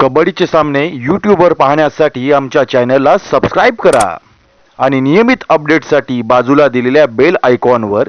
कबड्डीचे सामने यूट्यूबवर पाहण्यासाठी आमच्या चॅनलला सबस्क्राईब करा. आणि नियमित अपडेटसाठी बाजूला दिलेल्या बेल आयकॉनवर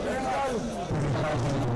Obrigado.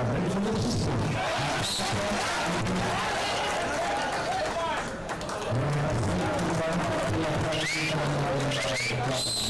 Zabrali się do wszystkich. Thank you.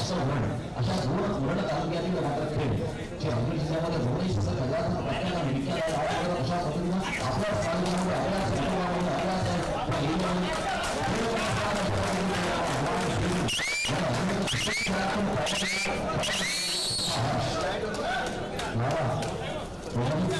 असं वर्ण अशा गुण वर्ण तालुक्यातील मात्र खेळ जे अगदी जिल्ह्यामध्ये भुवनेश तसंच हज़ार आपल्याला निमित्ताला लावल्यावर अशा पद्धतीनं आपल्या तालुक्यामध्ये आपल्या संघामध्ये आपल्या महाराज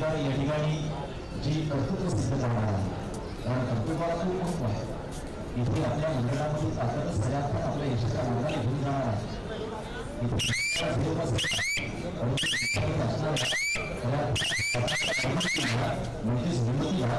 भूमिका या ठिकाणी जी कर्तृत्व सिद्ध करणार आहे कारण कर्तृत्वाला खूप महत्व आहे इथे आपल्या मंडळामध्ये खऱ्या अर्थात आपल्या यशाच्या मार्गाने घेऊन जाणार आहे मोठीच हिंमतीला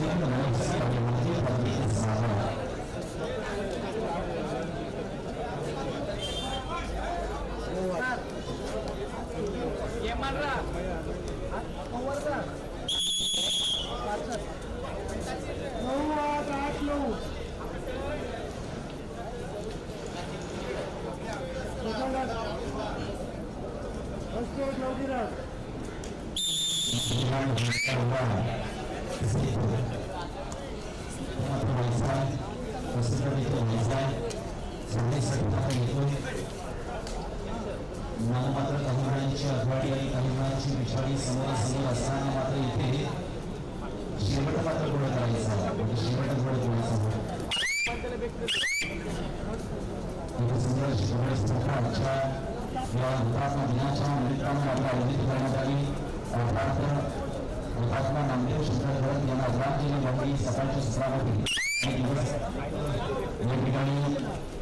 Gracias. मुलांची पिछाडी समोरासमोर असताना मात्र इथे शेवट मात्र गोळ करायचा म्हणजे शेवट गोळ सुंदर शिवराय स्तोत्राच्या या हुतात्मा दिनाच्या निमित्तानं आपल्या आयोजित करण्यात आली अर्थात हुतात्मा नामदेव शंकर यांना आदरांजली वाटली सकाळच्या सत्रामध्ये आणि दिवस या ठिकाणी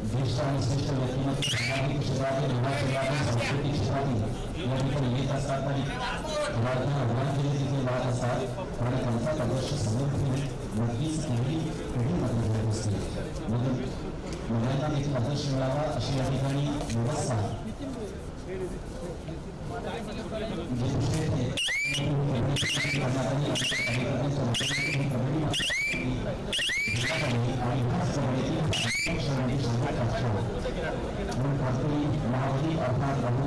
ज्येष्ठ आणि श्रेष्ठ व्यक्तिमत्व सामाजिक क्षेत्रातील युवा क्षेत्रातील सांस्कृतिक क्षेत्रातील या ठिकाणी येत असतात आणि भारताला आदरांजली देखील वाहत असतात आणि त्यांचा आदर्श समोर नक्कीच पिढी पिढी मात्र मिळत असते मग मुलांना देखील आदर्श मिळावा अशी या ठिकाणी व्यवस्था जे दुसरे ते करण्यात आली आमच्या आणि महावरी अर्थात rangoli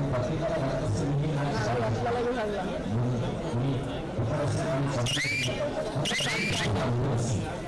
Thank you.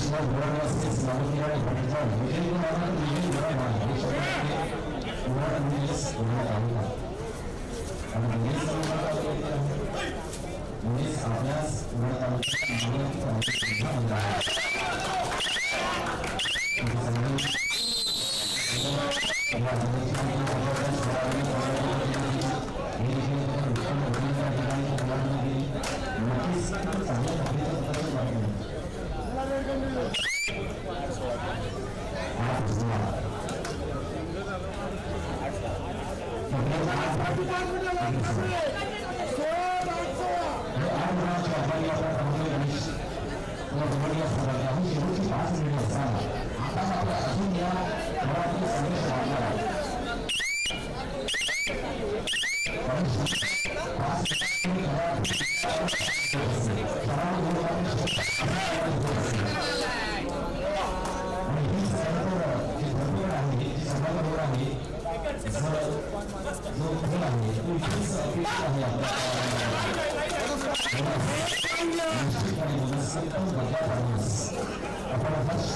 지난 노란색 지난이라는 거니까 일본 하는 일이 뭐라 말이야. 노란 일이 뭐라 말이야. Aunque eso no la autoridad, Luis Avias, una autoridad muy fundamental. Entonces, Thank you.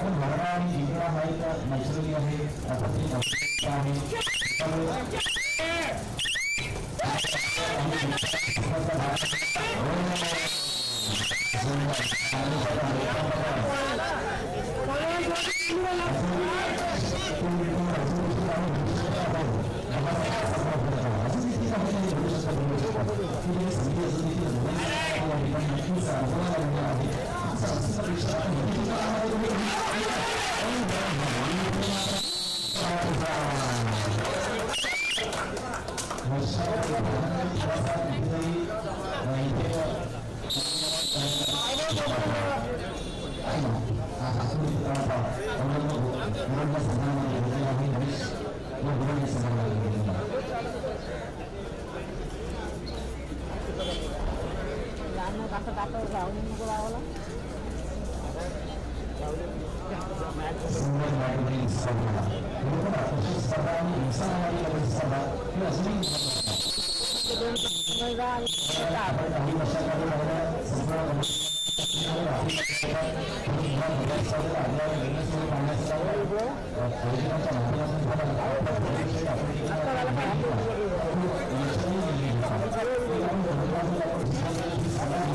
पण आहे का आहे. असं दाखव राहुल मुलावाला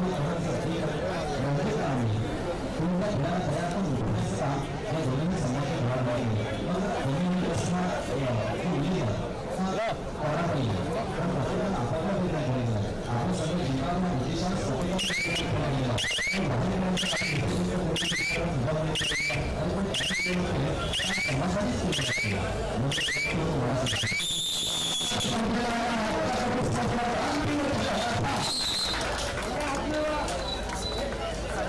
Thank you.